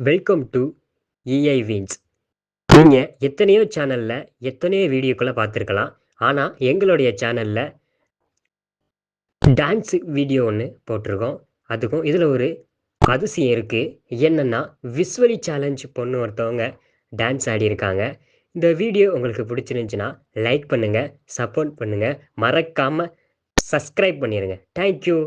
Welcome to EI வீன்ஸ் நீங்கள் எத்தனையோ சேனலில் எத்தனையோ வீடியோக்களை பார்த்துருக்கலாம். ஆனால் எங்களுடைய சேனலில் டான்ஸு வீடியோ ஒன்று போட்டிருக்கோம். அதுக்கும் இதில் ஒரு அதிசயம் இருக்குது என்னென்னா விஸ்வலி சேலஞ்ச் பொண்ணு ஒருத்தவங்க டான்ஸ் ஆடியிருக்காங்க. இந்த வீடியோ உங்களுக்கு பிடிச்சிருந்துச்சின்னா லைக் பண்ணுங்கள் சப்போர்ட் பண்ணுங்கள் மறக்காமல் சப்ஸ்கிரைப் பண்ணிடுங்க தேங்க்யூ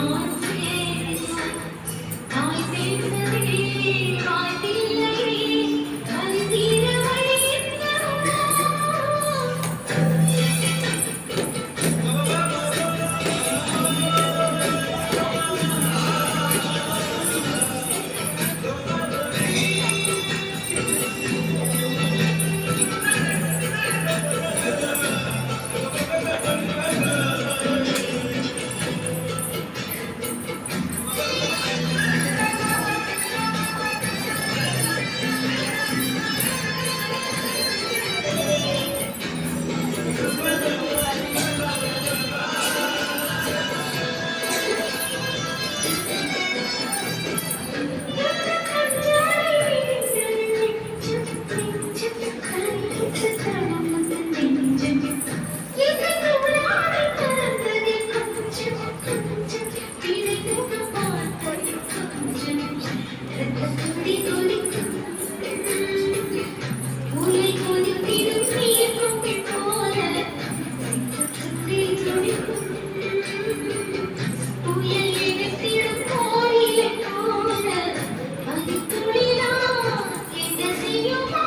amor Thank you.